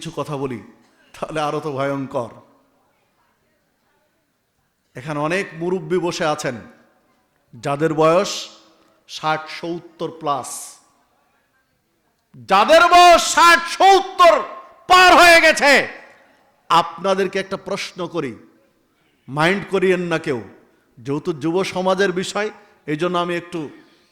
কিছু কথা বলি, তাহলে আরও তো ভয়ঙ্কর। এখানে অনেক মুরব্বী বসে আছেন, যাদের বয়স ষাট সত্তর প্লাস যাদের বয়স ষাট সত্তর পার হয়ে গেছে, আপনাদেরকে একটা প্রশ্ন করি, মাইন্ড করিয়েন না কেউ। যেহেতু যুব সমাজের বিষয়, এই আমি একটু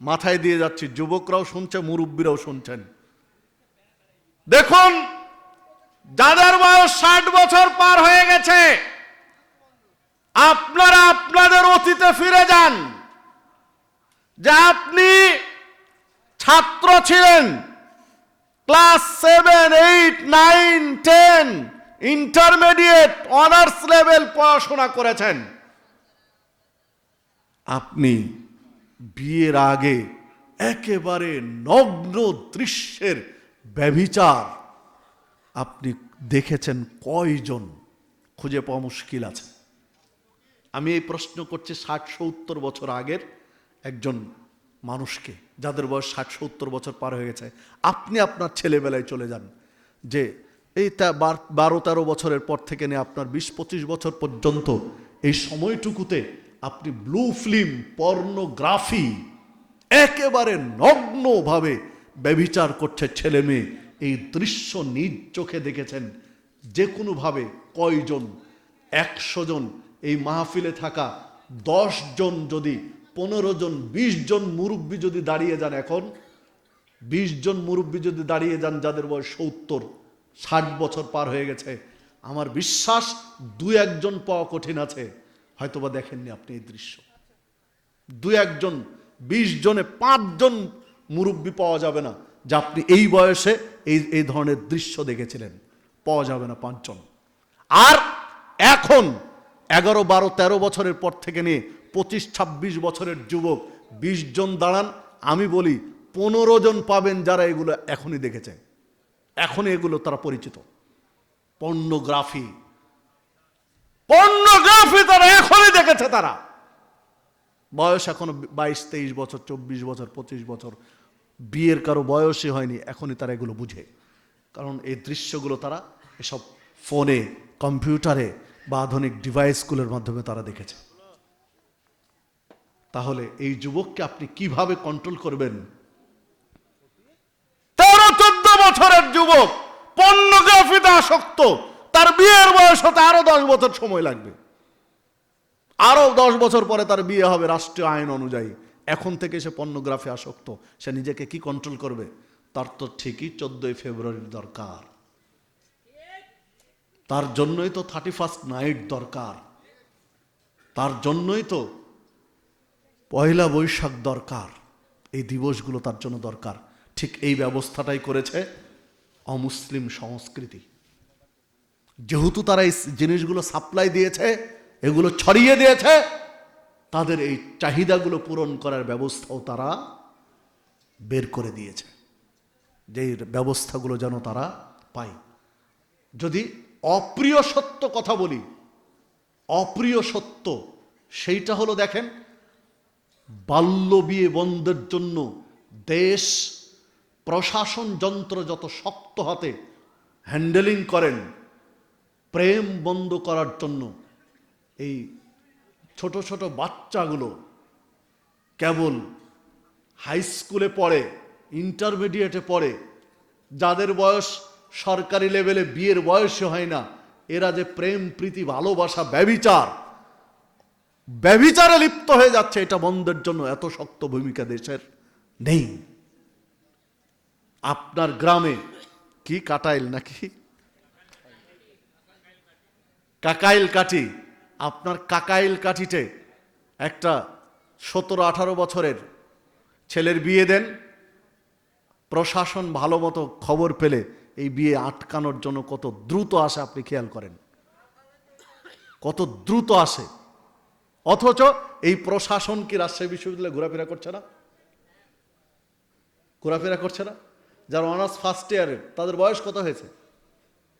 মাথায় দিয়ে যাচ্ছি, যুবকরাও শুনছে, মুরব্বীরাও শুনছেন। দেখুন যাদের বয়স ষাট বছর পার হয়ে গেছে। আপনারা আপনাদের অতীতে ফিরে যান। যে আপনি ছাত্র ছিলেন। Class seven, eight, nine, ten, intermediate, honours level পড়াশোনা করেছেন। আপনি বিয়ের আগে একেবারে নগ্ন দৃশ্যের ব্যভিচার আপনি দেখেছেন কয়জন? খুঁজে পাওয়া মুশকিল আছে। আমি এই প্রশ্ন করছি ষাট সত্তর বছর আগের একজন মানুষকে, যাদের বয়স ষাট সত্তর বছর পার হয়ে গেছে। আপনি আপনার ছেলেবেলায় চলে যান, যে এই তা বারো তেরো বছরের পর থেকে নিয়ে আপনার বিশ পঁচিশ বছর পর্যন্ত এই সময়টুকুতে আপনি ব্লু ফিল্ম, পর্নোগ্রাফি, একেবারে নগ্নভাবে ব্যভিচার করছে ছেলে মেয়ে। এই দৃশ্য নিজ চোখে দেখেছেন যে কোনোভাবে কয়জন? একশো জন। এই মাহফিলে থাকা দশ জন যদি পনেরো জন বিশ জন মুরব্বী যদি দাঁড়িয়ে যান এখন বিশ জন মুরব্বী যদি দাঁড়িয়ে যান যাদের বয়স সত্তর, ষাট বছর পার হয়ে গেছে, আমার বিশ্বাস দু একজন পাওয়া কঠিন আছে। হয়তোবা দেখেননি আপনি এই দৃশ্য। দু একজন বিশ জনে পাঁচজন মুরব্বী পাওয়া যাবে না। যে আপনি এই বয়সে এই এই ধরনের দৃশ্য দেখেছিলেন। পাওয়া যাবে না পাঁচজন। আর এখন এগারো, বারো, তেরো বছরের পর থেকে নিয়ে পঁচিশ, ছাব্বিশ বছরের যুবক বিশ জন দাঁড়ান, আমি বলি পনেরো জন পাবেন যারা এগুলো এখনই দেখেছে। এখনই এগুলো তারা পরিচিত। পর্নোগ্রাফি। পর্নোগ্রাফি তারা এখনই দেখেছে তারা। বয়স এখনও বাইশ, তেইশ বছর, চব্বিশ বছর, পঁচিশ বছর। বিয়ের কারও বয়সই হয়নি, এখনই তারা এগুলো বুঝে। কারণ এই দৃশ্যগুলো তারা এসব ফোনে, কম্পিউটারে বা আধুনিক ডিভাইসগুলোর মাধ্যমে তারা দেখেছে। তাহলে এই যুবককে আপনি কীভাবে কন্ট্রোল করবেন? তেরো, চোদ্দ বছরের যুবক পর্নোগ্রাফিতে আসক্ত তার বিয়ের বয়স হতে আরও দশ বছর সময় লাগবে। আরও দশ বছর পরে তার বিয়ে হবে রাষ্ট্রীয় আইন অনুযায়ী। এখন থেকে সে পর্নোগ্রাফি আসক্ত, সে নিজেকে কি কন্ট্রোল করবে? তার তো ঠিকই চোদ্দই ফেব্রুয়ারির দরকার। তার জন্যই তো থার্টি ফার্স্ট নাইট দরকার। তার জন্যই তো পয়লা বৈশাখ দরকার। এই দিবসগুলো তার জন্য দরকার। ঠিক এই ব্যবস্থাটাই করেছে অমুসলিম সংস্কৃতি। যেহেতু তারা এই জিনিসগুলো সাপ্লাই দিয়েছে, এগুলো ছড়িয়ে দিয়েছে তাদের এই চাহিদাগুলো পূরণ করার ব্যবস্থাও তারা বের করে দিয়েছে। যে এই ব্যবস্থাগুলো যেন তারা পায়। যদি অপ্রিয় সত্য কথা বলি, অপ্রিয় সত্য সেইটা হলো দেখেন, বাল্য বিয়ে বন্ধের জন্য দেশ, প্রশাসন যন্ত্র যত শক্ত হাতে হ্যান্ডেলিং করেন, প্রেম বন্ধ করার জন্য এই ছোট ছোট বাচ্চাগুলো কেবল হাই স্কুলে পড়ে ইন্টারমিডিয়েটে পড়ে, যাদের বয়স সরকারি লেভেলে বিয়ের বয়সে হয় না, এরা যে প্রেম, প্রীতি, ভালোবাসা, ব্যবিচার, ব্যবিচারে লিপ্ত হয়ে যাচ্ছে, এটা বন্ধের জন্য এত শক্ত ভূমিকা দেশের নেই। আপনার গ্রামে কি কাটাইল নাকি? কাকাইল কাঠি আপনার কাকাইল কাঠিতে একটা সতেরো আঠারো বছরের ছেলের বিয়ে দেন। প্রশাসন ভালো মতো খবর পেলে এই বিয়ে আটকানোর জন্য কত দ্রুত আসে আপনি খেয়াল করেন। কত দ্রুত আসে। অথচ এই প্রশাসন কি রাজশাহী বিশ্ববিদ্যালয়ে ঘোরাফেরা করছে না? ঘোরাফেরা করছে না? যারা অনার্স ফার্স্ট ইয়ারের তাদের বয়স কত হয়েছে?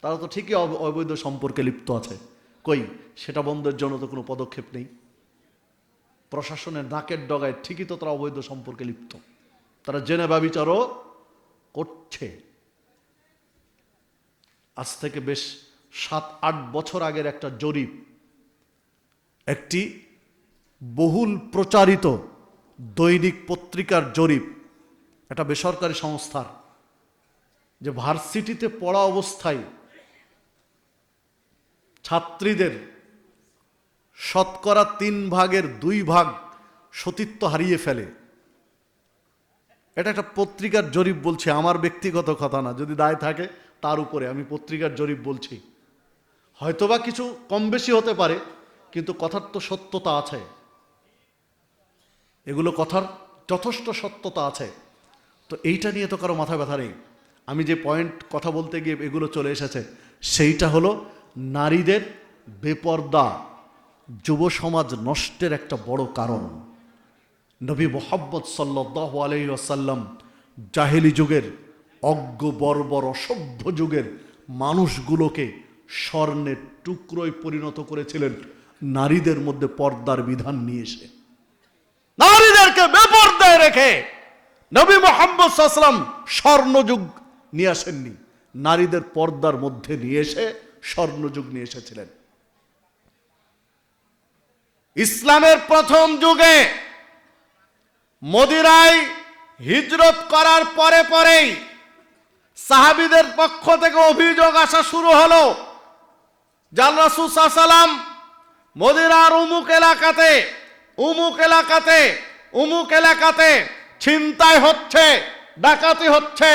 তারা তো ঠিকই অব- অবৈধ সম্পর্কে লিপ্ত আছে। কই, সেটা বন্ধের জন্য তো কোনো পদক্ষেপ নেই। প্রশাসনের নাকের ডগায় ঠিকই তো তারা অবৈধ সম্পর্কে লিপ্ত। তারা জেনে ব্যবিচারও করছে। আজ থেকে বেশ সাত, আট বছর আগের একটা জরিপ। একটি বহুল প্রচারিত দৈনিক পত্রিকার জরিপ। একটা বেসরকারি সংস্থার। যে ভার্সিটিতে পড়া অবস্থায় ছাত্রীদের শতকরা তিন ভাগের দুই ভাগ সতীত্ব হারিয়ে ফেলে। এটা একটা পত্রিকার জরিপ বলছে, আমার ব্যক্তিগত কথা না, যদি দায় থাকে তার উপরে আমি পত্রিকার জরিপ বলছি। হয়তোবা কিছু কম বেশি হতে পারে, কিন্তু কথার তো সত্যতা আছে। এগুলো কথার যথেষ্ট সত্যতা আছে। তো এইটা নিয়ে তো কারও মাথা ব্যথা নেই। আমি যে পয়েন্ট কথা বলতে গিয়ে এগুলো চলে এসেছে, সেইটা হলো নারীদের বেপর্দা, যুব সমাজ নষ্টের একটা বড় কারণ। নবী মোহাম্মদ সাল্লাহ আলহি আসাল্লাম জাহেলি যুগের অজ্ঞ, বর্বর, অসভ্য যুগের মানুষগুলোকে স্বর্ণের টুকরোয় পরিণত করেছিলেন। নারীদের মধ্যে পর্দার বিধান নিয়ে এসে। নারীদেরকে বেপর্দায় রেখে নবী মোহাম্মদ সাল্লাম স্বর্ণযুগ নিয়ে আসেননি। নারীদের পর্দার মধ্যে নিয়ে এসে স্বর্ণযুগ নিয়ে এসেছিলেন। ইসলামের প্রথম যুগে মদিরায় হিজরত করার পরে পরেই সাহাবিদের পক্ষ থেকে অভিযোগ আসা শুরু হলো জাল রাসুল সাল্লাম মদিরার উমুক এলাকাতে উমুক এলাকাতে উমুক এলাকাতে ছিনতাই হচ্ছে, ডাকাতি হচ্ছে,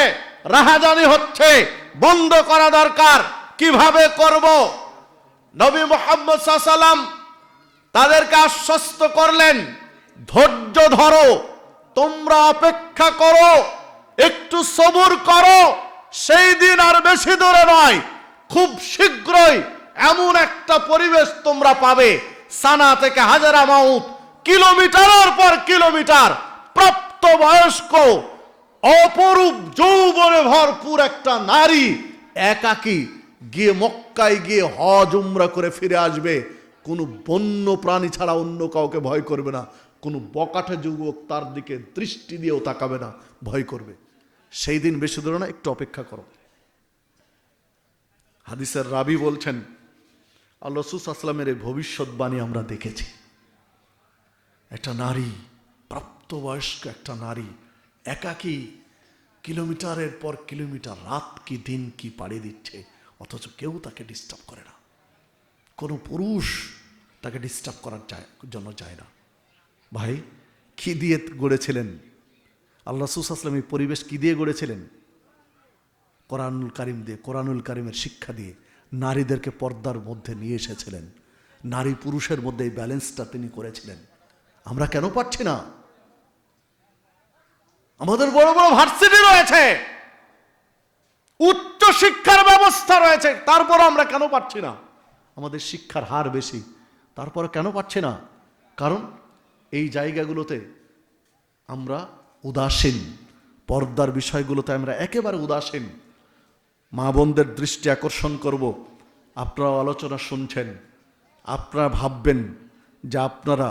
রাহাজানি হচ্ছে, বন্ধ করা দরকার। কীভাবে করব? নবী মোহাম্মদ সাল্লাম তাদেরকে আশ্বস্ত করলেন, ধৈর্য ধরো, তোমরা অপেক্ষা করো, একটু সবুর করো, সেই দিন আর বেশি দূরে নয়, খুব শীঘ্রই এমন একটা পরিবেশ তোমরা পাবে, সানা থেকে হাজারা মাউত, কিলোমিটারের পর কিলোমিটার, প্রাপ্ত বয়স্ক, অপরূপ যৌবনে ভরপুর একটা নারী, একাকী গিয়ে মক্কায় গিয়ে হজ, উমরা করে ফিরে আসবে। কোনো বন্য প্রাণী ছাড়া অন্য কাউকে ভয় করবে না। কোনো বকাঠে যুবক তার দিকে দৃষ্টি দিয়েও তাকাবে না, ভয় করবে। সেই দিন বেশি দূরে না, একটু অপেক্ষা করো। হাদিসের রাবি বলছেন আল্লাসুস আসলামের এই ভবিষ্যৎবাণী আমরা দেখেছি। একটা নারী, প্রাপ্তবয়স্ক একটা নারী, একাকী কিলোমিটারের পর কিলোমিটার, রাত কি, দিন কি পাড়ি দিচ্ছে। অথচ কেউ তাকে ডিস্টার্ব করে না। কোনো পুরুষ তাকে ডিস্টার্ব করার জন্য যায় না। ভাই, কি দিয়ে গড়েছিলেন? আল্লাহ সুসাসলাম এই পরিবেশ কি দিয়ে গড়েছিলেন? কোরআনুল কারিম দিয়ে, কোরআনুল কারিমের শিক্ষা দিয়ে নারীদেরকে পর্দার মধ্যে নিয়ে এসেছিলেন। নারী পুরুষের মধ্যে এই ব্যালেন্সটা তিনি করেছিলেন। আমরা কেন পাচ্ছি না? আমাদের বড় বড় ভার্সিটি রয়েছে। উচ্চ শিক্ষার ব্যবস্থা রয়েছে তারপর আমরা কেন পাচ্ছি না? আমাদের শিক্ষার হার বেশি তারপরে কেন পাচ্ছি না? কারণ এই জায়গাগুলোতে আমরা উদাসীন, পর্দার বিষয়গুলোতে আমরা একেবারে উদাসীন। মা বোনদের দৃষ্টি আকর্ষণ করব আপনারা আলোচনা শুনছেন, আপনারা ভাববেন যে আপনারা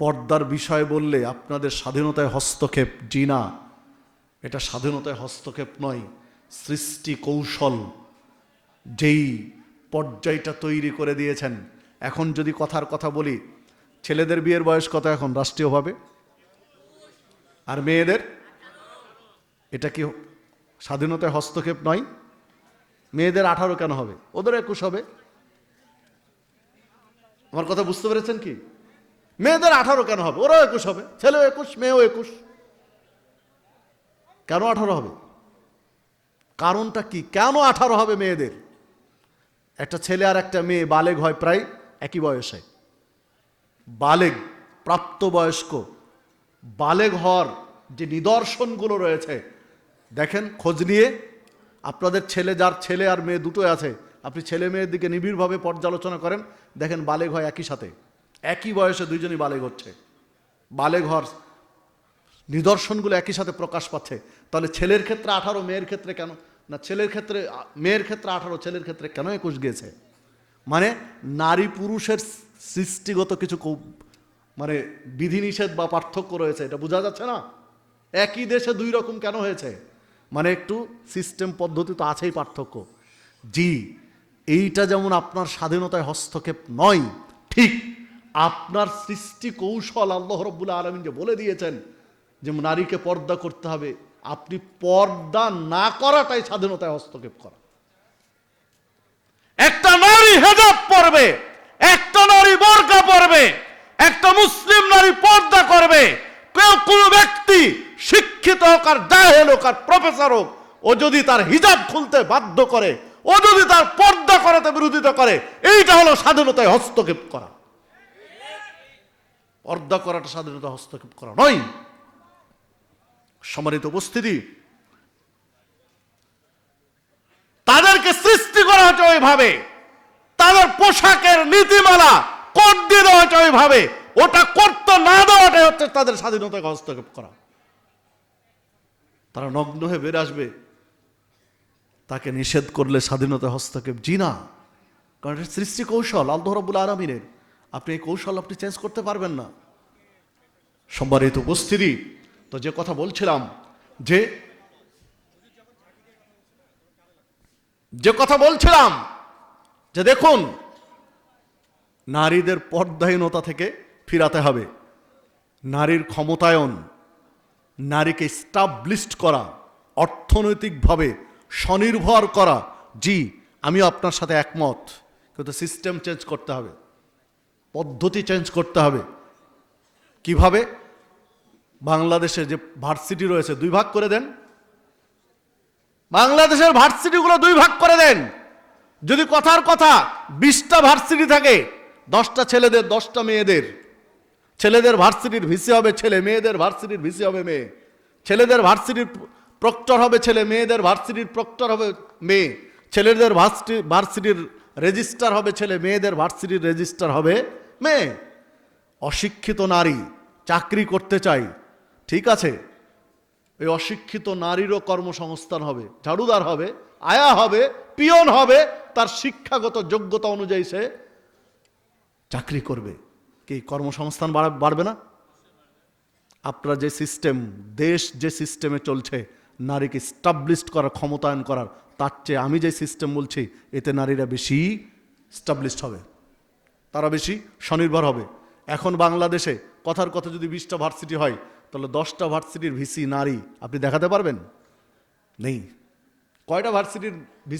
পর্দার বিষয় বললে আপনাদের স্বাধীনতায় হস্তক্ষেপ জিনা এটা স্বাধীনতায় হস্তক্ষেপ নয়। সৃষ্টি কৌশল যেই পর্যায়টা তৈরি করে দিয়েছেন। এখন যদি কথার কথা বলি, ছেলেদের বিয়ের বয়স কত এখন? রাষ্ট্রীয়ভাবে? আর মেয়েদের? এটা কি স্বাধীনতায় হস্তক্ষেপ নয়? মেয়েদের আঠারো কেন হবে? ওদের একুশ হবে। আমার কথা বুঝতে পেরেছেন কি? মেয়েদের আঠারো কেন হবে? ওরাও একুশ হবে। ছেলেও একুশ, মেয়েও একুশ। কেন আঠারো হবে? কারণটা কি? কেন আঠারো হবে মেয়েদের? একটা ছেলে আর একটা মেয়ে বালেগ হয় প্রায় একই বয়সে। বালেগ, প্রাপ্তবয়স্ক। বালেগ হওয়ার যে নিদর্শনগুলো রয়েছে, দেখেন খোঁজ নিয়ে, আপনাদের ছেলে যার ছেলে আর মেয়ে দুটোই আছে, আপনি ছেলে মেয়ের দিকে নিবিড়ভাবে পর্যালোচনা করেন, দেখেন বালেগ হয় একই সাথে। একই বয়সে দুইজনই বালেগ হচ্ছে। হওয়ার নিদর্শনগুলো একই সাথে প্রকাশ পাচ্ছে। তাহলে ছেলের ক্ষেত্রে আঠারো, মেয়ের ক্ষেত্রে কেন? না, ছেলের ক্ষেত্রে মেয়ের ক্ষেত্রে আঠারো, ছেলের ক্ষেত্রে কেন একুশ গেছে? মানে নারী পুরুষের সৃষ্টিগত কিছু কৌ- মানে বিধিনিষেধ বা পার্থক্য রয়েছে, এটা বোঝা যাচ্ছে না? একই দেশে দুই রকম কেন হয়েছে? মানে একটু সিস্টেম পদ্ধতি তো আছেই পার্থক্য। জি, এইটা যেমন আপনার স্বাধীনতায় হস্তক্ষেপ নয়, ঠিক আপনার সৃষ্টি কৌশল আল্লাহ আলমিন যে বলে দিয়েছেন যে নারীকে পর্দা করতে হবে আপনি পর্দা না করাটাই স্বাধীনতায় হস্তক্ষেপ করা। একটা নারী হেজাব পরবে, একটা নারী বোরকা পরবে, একটা মুসলিম নারী পর্দা করবে। কেউ কোন ব্যক্তি শিক্ষিত হোক আর জাহেল হোক আর প্রফেসর হোক, ও যদি তার হিজাব খুলতে বাধ্য করে, ও যদি তার পর্দা করাতে বিরোধিতা করে, এইটা হলো স্বাধীনতায় হস্তক্ষেপ করা। পর্দা করাটা স্বাধীনতা হস্তক্ষেপ করা নয়। সম্মানিত উপস্থিতি। তাদেরকে সৃষ্টি করা হচ্ছে ওইভাবে। তাদের পোশাকের নীতিমালা কোড দিয়ে দেওয়া হচ্ছে ওইভাবে। ওটা করতে না দেওয়াটাই হচ্ছে তাদের স্বাধীনতাকে হস্তক্ষেপ করা। তারা নগ্ন হয়ে বের আসবে। তাকে নিষেধ করলে স্বাধীনতা হস্তক্ষেপ জি না। কারণ এটা সৃষ্টি কৌশল, আল্লাহ রব্বুল আলমিনের। আপনি এই কৌশল আপনি চেঞ্জ করতে পারবেন না। সম্মানিত উপস্থিতি। তো যে কথা বলছিলাম, যে যে কথা বলছিলাম, যে দেখুন, নারীদের পর্দাহীনতা থেকে ফিরাতে হবে। নারীর ক্ষমতায়ন, নারীকে স্টাবলিশড করা, অর্থনৈতিকভাবে স্বনির্ভর করা। জি আমিও আপনার সাথে একমত, কিন্তু সিস্টেম চেঞ্জ করতে হবে, পদ্ধতি চেঞ্জ করতে হবে। কীভাবে? বাংলাদেশে যে ভার্সিটি রয়েছে, দুই ভাগ করে দেন। বাংলাদেশের ভার্সিটিগুলো দুই ভাগ করে দেন। যদি কথার কথা, বিশটা ভার্সিটি থাকে, দশটা ছেলেদের, দশটা মেয়েদের। ছেলেদের ভার্সিটির ভিসি হবে ছেলে, মেয়েদের ভার্সিটির ভিসি হবে মেয়ে। ছেলেদের ভার্সিটির প্রক্টর হবে ছেলে, মেয়েদের ভার্সিটির প্রক্টর হবে মেয়ে। ছেলেদের ভার্সিটি, ভার্সিটির রেজিস্টার হবে ছেলে, মেয়েদের ভার্সিটির রেজিস্টার হবে মেয়ে। অশিক্ষিত নারী, চাকরি করতে চাই ঠিক আছে? ওই অশিক্ষিত নারীরও কর্মসংস্থান হবে, ঝাড়ুদার হবে, আয়া হবে, পিয়ন হবে, তার শিক্ষাগত যোগ্যতা অনুযায়ী সে চাকরি করবে। কি কর্মসংস্থান বাড়া- বাড়বে না? আপনারা যে সিস্টেম, দেশ যে সিস্টেমে চলছে, নারীকে স্টাবলিশড করার, ক্ষমতায়ন করার, তার চেয়ে আমি যে সিস্টেম বলছি, এতে নারীরা বেশি স্টাবলিশড হবে। তারা বেশি স্বনির্ভর হবে। এখন বাংলাদেশে কথার কথা যদি বিশটা ভার্সিটি হয় তাহলে দশটা ভার্সিটির ভিসি নারী আপনি দেখাতে পারবেন? নেই। কয়টা ভার্সিটির